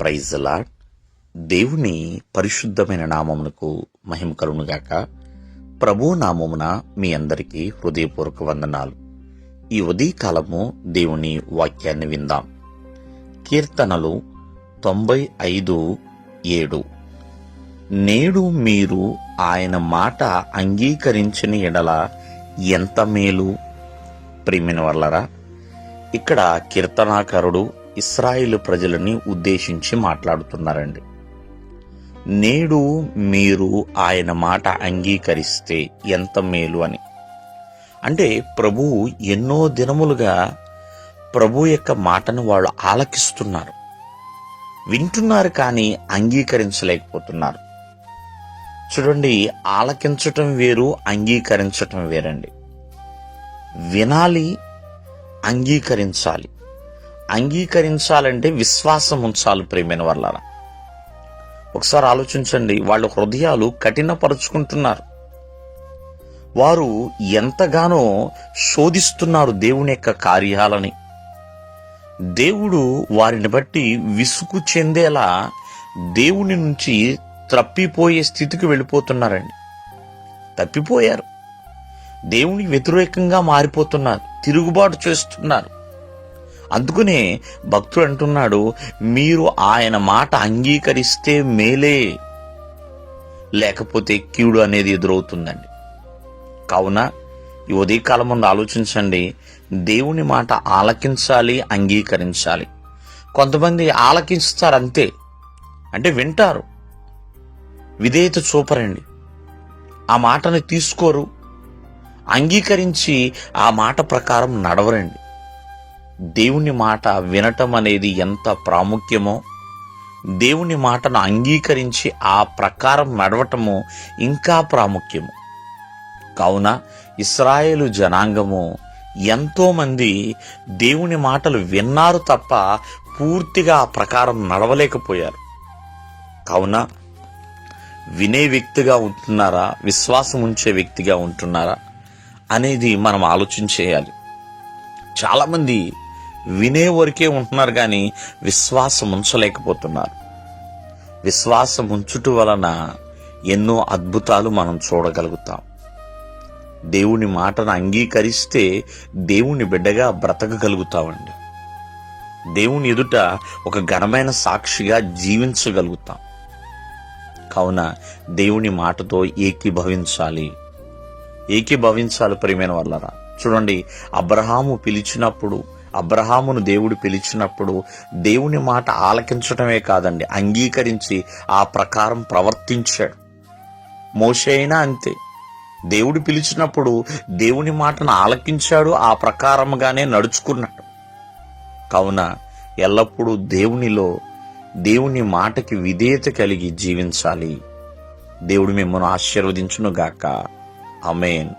Praise lord దేవుని పరిశుద్ధమైన నామమునకు మహిమ కలుగునుగాక ప్రభు నామమున మీ అందరికీ హృదయపూర్వక వందనాలు. ఈ ఉదయకాలము దేవుని వాక్యాన్ని విందాం. కీర్తనలు తొంభై ఐదు ఏడు. నేడు మీరు ఆయన మాట అంగీకరించిన ఎడల ఎంత మేలు. ప్రేమిన వల్లరా ఇక్కడ కీర్తనాకారుడు ఇస్రాయిల్ ప్రజలని ఉద్దేశించి మాట్లాడుతున్నారండి. నేడు మీరు ఆయన మాట అంగీకరిస్తే ఎంత మేలు అని. అంటే ప్రభువు ఎన్నో దినములుగా ప్రభు యొక్క మాటను వాళ్ళు ఆలకిస్తున్నారు. వింటున్నారు కానీ అంగీకరించలేకపోతున్నారు. చూడండి ఆలకించటం వేరు అంగీకరించటం వేరండి. వినాలి అంగీకరించాలి. అంగీకరించాలంటే విశ్వాసం ఉంచాలి ప్రేమైన వల్ల ఒకసారి ఆలోచించండి వాళ్ళ హృదయాలు కఠినపరుచుకుంటున్నారు. వారు ఎంతగానో శోధిస్తున్నారు దేవుని యొక్క కార్యాలని. దేవుడు వారిని బట్టి విసుగు చెందేలా దేవుని నుంచి తప్పిపోయే స్థితికి వెళ్ళిపోతున్నారండి. తప్పిపోయారు. దేవునికి వ్యతిరేకంగా మారిపోతున్నారు తిరుగుబాటు చేస్తున్నారు. అందుకనే భక్తుడు అంటున్నాడు మీరు ఆయన మాట అంగీకరిస్తే మేలే. లేకపోతే కీడు అనేది ఎదురవుతుందండి. కావున ఈ ఉదయకాలం ముందు ఆలోచించండి దేవుని మాట ఆలకించాలి అంగీకరించాలి. కొంతమంది ఆలకిస్తారు అంతే అంటే వింటారు. విధేయత చూపరండి. ఆ మాటని తీసుకోరు అంగీకరించి ఆ మాట ప్రకారం నడవరండి. దేవుని మాట వినటం అనేది ఎంత ప్రాముఖ్యమో దేవుని మాటను అంగీకరించి ఆ ప్రకారం నడవటము ఇంకా ప్రాముఖ్యము. కావున ఇస్రాయేలు జనాంగము ఎంతోమంది దేవుని మాటలు విన్నారు తప్ప పూర్తిగా ఆ ప్రకారం నడవలేకపోయారు. కావున వినే వ్యక్తిగా ఉంటున్నారా విశ్వాసం ఉంచే వ్యక్తిగా ఉంటున్నారా అనేది మనం ఆలోచించేయాలి చాలామంది వినే వరకే ఉంటున్నారు కానీ విశ్వాసం ఉంచలేకపోతున్నారు. విశ్వాసం ఉంచుట వలన ఎన్నో అద్భుతాలు మనం చూడగలుగుతాం. దేవుని మాటను అంగీకరిస్తే దేవుని బిడ్డగా బ్రతకగలుగుతామండి. దేవుని ఎదుట ఒక ఘనమైన సాక్షిగా జీవించగలుగుతాం. కావున దేవుని మాటతో ఏకీభవించాలి. ఏకీభవించాలి ప్రియమైన వల్లరా చూడండి అబ్రహాము పిలిచినప్పుడు అబ్రహామును దేవుడు పిలిచినప్పుడు దేవుని మాట ఆలకించటమే కాదండి అంగీకరించి ఆ ప్రకారం ప్రవర్తించాడు. మోషే అయినా అంతే. దేవుడు పిలిచినప్పుడు దేవుని మాటను ఆలకించాడు ఆ ప్రకారముగానే నడుచుకున్నాడు. కావున ఎల్లప్పుడూ దేవునిలో దేవుని మాటకి విధేయత కలిగి జీవించాలి. దేవుడు మిమ్మల్ని ఆశీర్వదించునుగాక. అమేన్